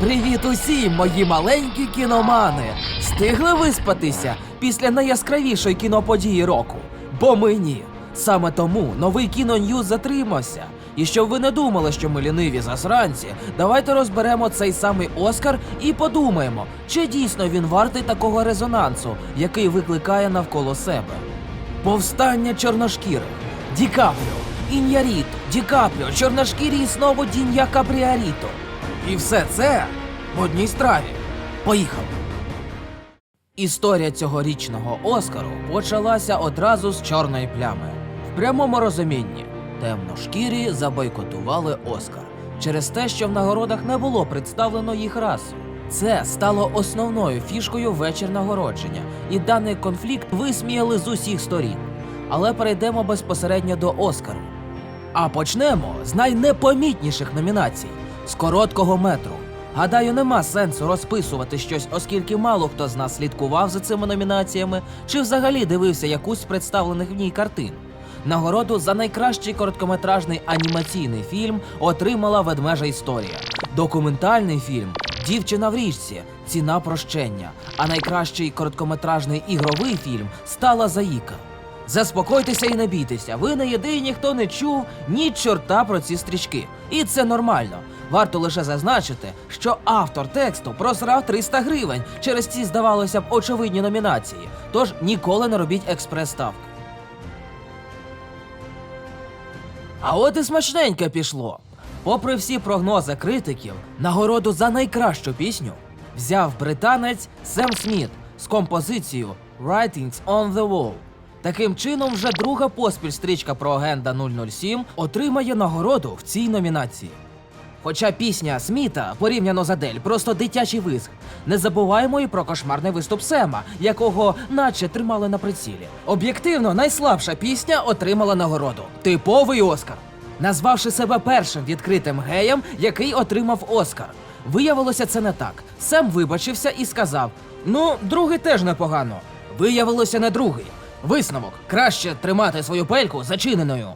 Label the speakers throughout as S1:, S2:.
S1: Привіт усім, мої маленькі кіномани! Встигли виспатися після найяскравішої кіноподії року? Бо ми ні. Саме тому новий кіноньюз затримався. І щоб ви не думали, що ми ліниві засранці, давайте розберемо цей самий Оскар і подумаємо, чи дійсно він вартий такого резонансу, який викликає навколо себе. Повстання чорношкірих. Ді Капріо, Ін'яріто, Ді Капріо, чорношкірі і знову Дін'я Капріаріто. І все це в одній страві. Поїхали. Історія цьогорічного Оскару почалася одразу з чорної плями. В прямому розумінні темношкірі забойкотували Оскар через те, що в нагородах не було представлено їх расу. Це стало основною фішкою вечір нагородження, і даний конфлікт висміяли з усіх сторін. Але перейдемо безпосередньо до Оскару. А почнемо з найнепомітніших номінацій з короткого метру. Гадаю, нема сенсу розписувати щось, оскільки мало хто з нас слідкував за цими номінаціями чи взагалі дивився якусь з представлених в ній картин. Нагороду за найкращий короткометражний анімаційний фільм отримала ведмежа історія. Документальний фільм Дівчина в річці Ціна прощення. А найкращий короткометражний ігровий фільм стала Заїка. Заспокойтеся і не бійтеся. Ви не єдині, хто не чув ні чорта про ці стрічки. І це нормально. Варто лише зазначити, що автор тексту просрав 300 гривень через ці, здавалося б, очевидні номінації. Тож ніколи не робіть експрес-ставки. А от і смачненьке пішло. Попри всі прогнози критиків, нагороду за найкращу пісню взяв британець Сем Сміт з композицією Writings on the Wall. Таким чином, вже друга поспіль стрічка про агента 007 отримає нагороду в цій номінації. Хоча пісня Сміта порівняно з Адель просто дитячий визг. Не забуваємо і про кошмарний виступ Сема, якого наче тримали на прицілі. Об'єктивно, найслабша пісня отримала нагороду. Типовий Оскар. Назвавши себе першим відкритим геєм, який отримав Оскар. Виявилося це не так. Сем вибачився і сказав: Ну, другий теж непогано. Виявилося не другий. Висновок краще тримати свою пельку зачиненою.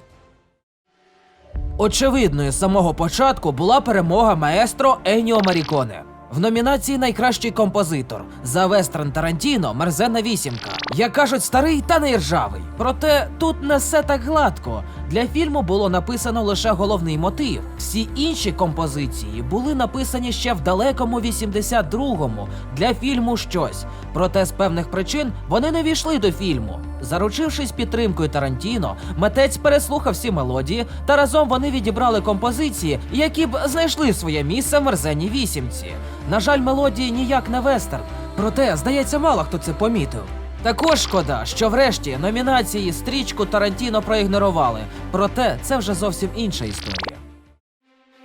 S1: Очевидною з самого початку була перемога маестро Еніо Маріконе. В номінації Найкращий композитор за вестерн Тарантіно Мерзена вісімка. Як кажуть, старий та не ржавий. Проте тут не все так гладко. Для фільму було написано лише головний мотив. Всі інші композиції були написані ще в далекому 82-му для фільму щось. Проте з певних причин вони не війшли до фільму. Заручившись підтримкою Тарантіно, митець переслухав всі мелодії, та разом вони відібрали композиції, які б знайшли своє місце в мерзеній вісімці. На жаль, мелодії ніяк не вестерн, проте, здається, мало хто це помітив. Також шкода, що врешті номінації стрічку Тарантіно проігнорували, проте це вже зовсім інша історія.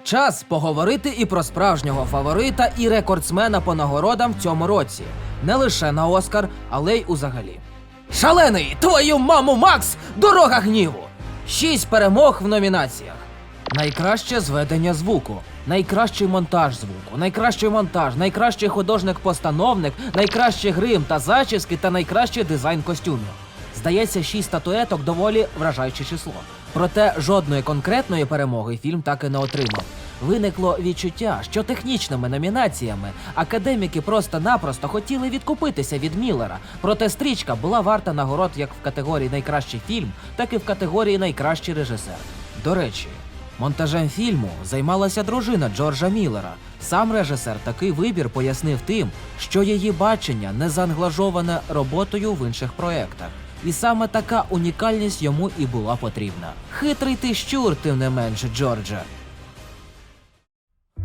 S1: Час поговорити і про справжнього фаворита і рекордсмена по нагородам в цьому році. Не лише на Оскар, але й узагалі. Шалений! Твою маму, Макс! Дорога гніву! Шість перемог в номінаціях. Найкраще зведення звуку, найкращий монтаж звуку, найкращий монтаж, найкращий художник-постановник, найкращий грим та зачіски та найкращий дизайн костюмів. Здається, шість статуеток доволі вражаюче число. Проте жодної конкретної перемоги фільм так і не отримав. Виникло відчуття, що технічними номінаціями академіки просто-напросто хотіли відкупитися від Міллера. Проте стрічка була варта нагород як в категорії найкращий фільм, так і в категорії найкращий режисер. До речі, монтажем фільму займалася дружина Джорджа Міллера. Сам режисер такий вибір пояснив тим, що її бачення не заанглажоване роботою в інших проєктах. І саме така унікальність йому і була потрібна. Хитрий ти щур, тим не менше, Джордже.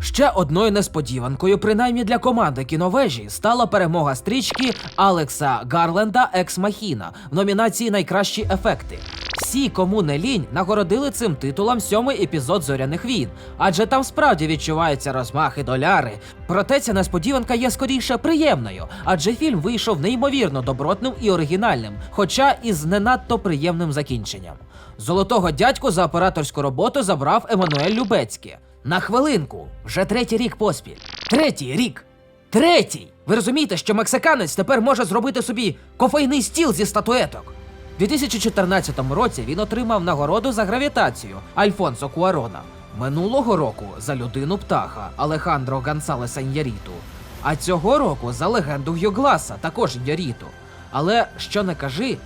S1: Ще одною несподіванкою, принаймні для команди кіновежі, стала перемога стрічки Алекса Гарленда Екс Махіна в номінації Найкращі ефекти. Всі, кому не лінь, нагородили цим титулом сьомий епізод зоряних війн, адже там справді відчуваються розмахи доляри. Проте ця несподіванка є скоріше приємною, адже фільм вийшов неймовірно добротним і оригінальним, хоча і з не надто приємним закінченням. Золотого дядьку за операторську роботу забрав Еммануель Любецький. На хвилинку, вже третій рік поспіль. Третій рік. Третій! Ви розумієте, що мексиканець тепер може зробити собі кофейний стіл зі статуеток. У 2014 році він отримав нагороду за гравітацію Альфонсо Куарона. Минулого року за людину птаха Алехандро Гансалеса Ін'яріту, а цього року за легенду Гюгласа, також Ін'яріту. Але що не кажи,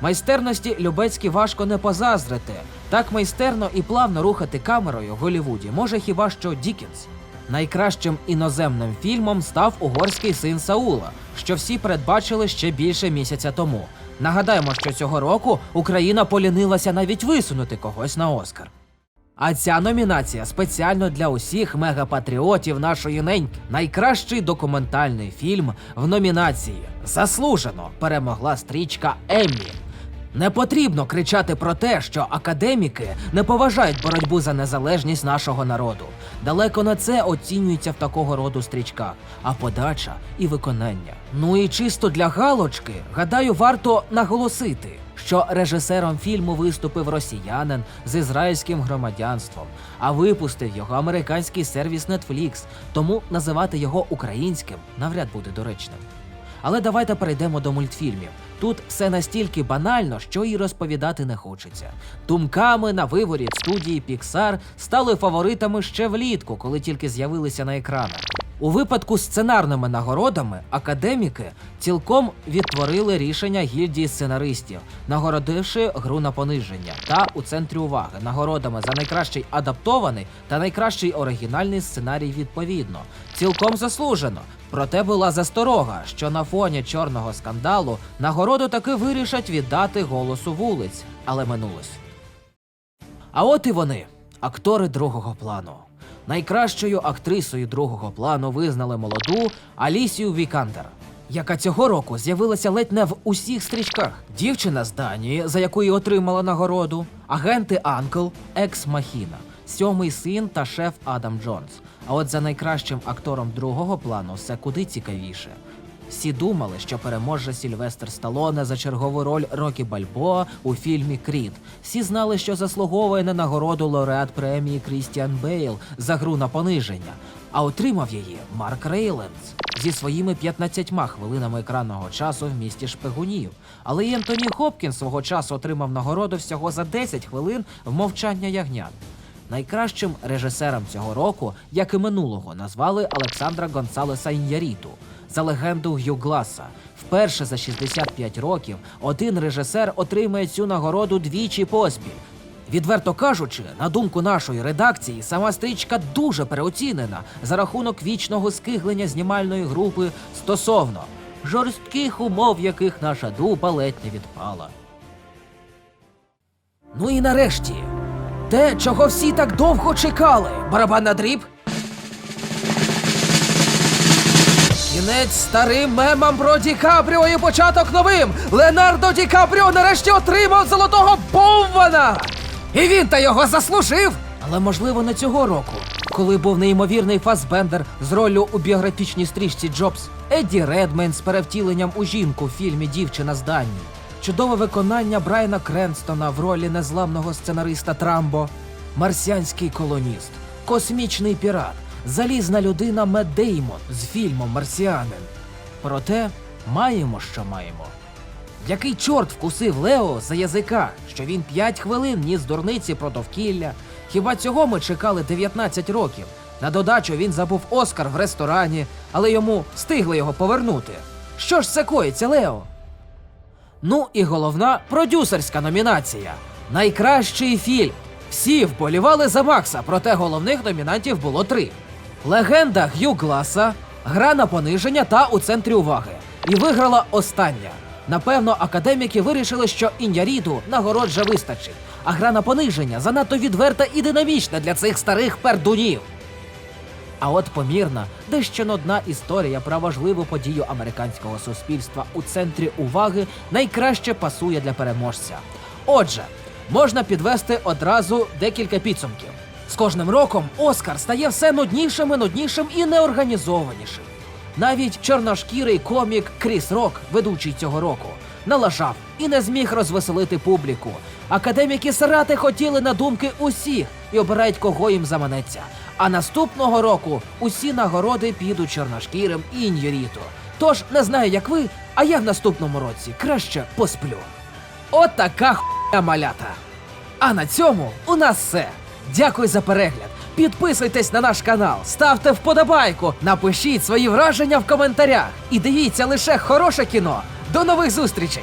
S1: майстерності Любецькі важко не позаздрити. Так майстерно і плавно рухати камерою в Голлівуді може хіба що Дікінс. Найкращим іноземним фільмом став угорський син Саула, що всі передбачили ще більше місяця тому. Нагадаємо, що цього року Україна полінилася навіть висунути когось на Оскар. А ця номінація спеціально для усіх мегапатріотів нашої неньки. Найкращий документальний фільм в номінації заслужено перемогла стрічка Еммі. Не потрібно кричати про те, що академіки не поважають боротьбу за незалежність нашого народу. Далеко не це оцінюється в такого роду стрічках, а подача і виконання. Ну і чисто для галочки, гадаю, варто наголосити, що режисером фільму виступив росіянин з ізраїльським громадянством, а випустив його американський сервіс Netflix, тому називати його українським навряд буде доречним. Але давайте перейдемо до мультфільмів. Тут все настільки банально, що і розповідати не хочеться. Думками на виворіт студії Pixar стали фаворитами ще влітку, коли тільки з'явилися на екранах. У випадку з сценарними нагородами академіки цілком відтворили рішення гільдії сценаристів, нагородивши гру на пониження та у центрі уваги нагородами за найкращий адаптований та найкращий оригінальний сценарій відповідно. Цілком заслужено. Проте була засторога, що на фоні чорного скандалу нагороду таки вирішать віддати голосу вулиць, але минулось. А от і вони, актори другого плану. Найкращою актрисою другого плану визнали молоду Алісію Вікандер, яка цього року з'явилася ледь не в усіх стрічках. Дівчина з Данії, за якою отримала нагороду, агенти Анкл, Екс Махіна, сьомий син та шеф Адам Джонс. А от за найкращим актором другого плану все куди цікавіше. Всі думали, що переможе Сільвестр Сталоне за чергову роль Рокі Бальбоа у фільмі Крід. Всі знали, що заслуговує на нагороду лауреат премії Крістіан Бейл за гру на пониження, а отримав її Марк Рейленс зі своїми 15 хвилинами екранного часу в місті шпигунів. Але й Ентоні Хопкінс свого часу отримав нагороду всього за 10 хвилин в мовчання ягнят. Найкращим режисером цього року, як і минулого, назвали Олександра Гонсалеса Ін'яріту за легенду Г'ю Гласа. Вперше за 65 років один режисер отримає цю нагороду двічі поспіль. Відверто кажучи, на думку нашої редакції, сама стрічка дуже переоцінена за рахунок вічного скиглення знімальної групи стосовно жорстких умов, яких наша дупа ледь не відпала. Ну і нарешті, те, чого всі так довго чекали. Барабан на дріб. Кінець старим мемам про Ді Капріо і початок новим. Леонардо Ді Капріо нарешті отримав золотого Боввана! І він та його заслужив. Але можливо не цього року, коли був неймовірний Фасбендер з роллю у біографічній стрічці Джобс, Едді Редмен з перевтіленням у жінку в фільмі Дівчина з Данії, чудове виконання Брайана Кренстона в ролі незламного сценариста Трамбо, марсіанський колоніст, космічний пірат, залізна людина Мед Деймон з фільмом Марсіанин. Проте маємо, що маємо. Який чорт вкусив Лео за язика, що він 5 хвилин ніс дурниці про довкілля. Хіба цього ми чекали 19 років? На додачу він забув Оскар в ресторані, але йому встигли його повернути. Що ж це коїться, Лео? Ну і головна продюсерська номінація Найкращий фільм. Всі вболівали за Макса, проте головних номінантів було три: Легенда Г'ю Гласа, Гра на пониження та у центрі уваги. І виграла остання. Напевно, академіки вирішили, що Ін'яріду нагород вже вистачить, а гра на пониження занадто відверта і динамічна для цих старих пердунів. А от помірна, дещо нудна історія про важливу подію американського суспільства у центрі уваги найкраще пасує для переможця. Отже, можна підвести одразу декілька підсумків. З кожним роком Оскар стає все нуднішим і нуднішим і неорганізованішим. Навіть чорношкірий комік Кріс Рок, ведучий цього року, налажав і не зміг розвеселити публіку. Академіки срати хотіли на думки усіх і обирають, кого їм заманеться. А наступного року усі нагороди підуть чорношкірим і ін'юріту. Тож не знаю, як ви, а я в наступному році краще посплю. От така хуйня малята. А на цьому у нас все. Дякую за перегляд. Підписуйтесь на наш канал, ставте вподобайку, напишіть свої враження в коментарях і дивіться лише хороше кіно. До нових зустрічей!